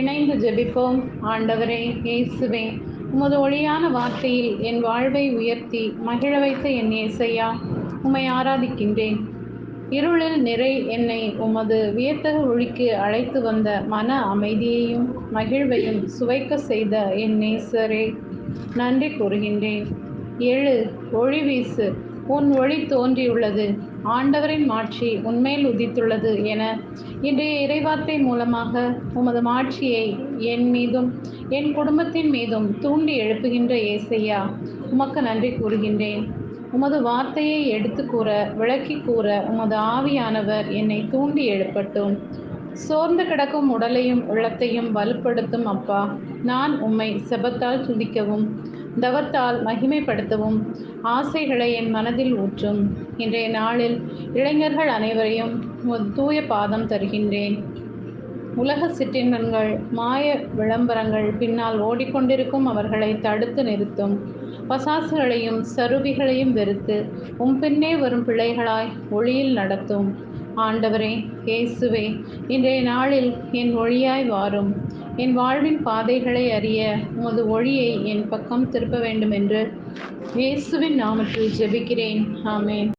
இணைந்து ஜெபிப்போம். ஆண்டவரே இயேசுவே உமது ஒளியான வார்த்தையில் என் வாழ்வை உயர்த்தி மகிழ வைத்த என் இயேசையா உம்மை ஆராதிக்கின்றேன். இருளில் நிறை என்னை உமது வியத்தக ஒழிக்கு அழைத்து வந்த மன அமைதியையும் மகிழ்வையும் சுவைக்க செய்த என் நேசரே நன்றி கூறுகின்றேன். எழு ஒளி வீசு உன் ஒளி தோன்றியுள்ளது. ஆண்டவரின் மாட்சி உண்மையில் உதித்துள்ளது என இன்றைய இறைவார்த்தை மூலமாக உமது மாட்சியை என் மீதும் என் குடும்பத்தின் மீதும் தூண்டி எழுப்புகின்ற ஏசையா உமக்கு நன்றி கூறுகின்றேன். உமது வார்த்தையை எடுத்து கூற விளக்கி கூற உமது ஆவியானவர் என்னை தூண்டி எழுப்பட்டும். சோர்ந்து கிடக்கும் உடலையும் உள்ளத்தையும் வலுப்படுத்தும் அப்பா. நான் உம்மை செபத்தால் துதிக்கவும். தவத்தால் மகிமைப்படுத்தவும் ஆசைகளை என் மனதில் ஊற்றும். இன்றைய நாளில் இளைஞர்கள் அனைவரையும் தூய பாதம் தருகின்றேன். உலக சிற்றின்பங்கள் மாய விளம்பரங்கள் பின்னால் ஓடிக்கொண்டிருக்கும் அவர்களை தடுத்து நிறுத்தும். பசாசுகளையும் சருவிகளையும் வெறுத்து உம் பின்னே வரும் பிள்ளைகளாய் ஒளியில் நடத்தும். ஆண்டவரே இயேசுவே இன்றைய நாளில் என் ஒளியாய் வாரும். என் வாழ்வின் பாதைகளை அறிய உமது ஒளியை என் பக்கம் திருப்ப வேண்டும் என்று இயேசுவின் நாமத்தில் ஜெபிக்கிறேன். ஆமேன்.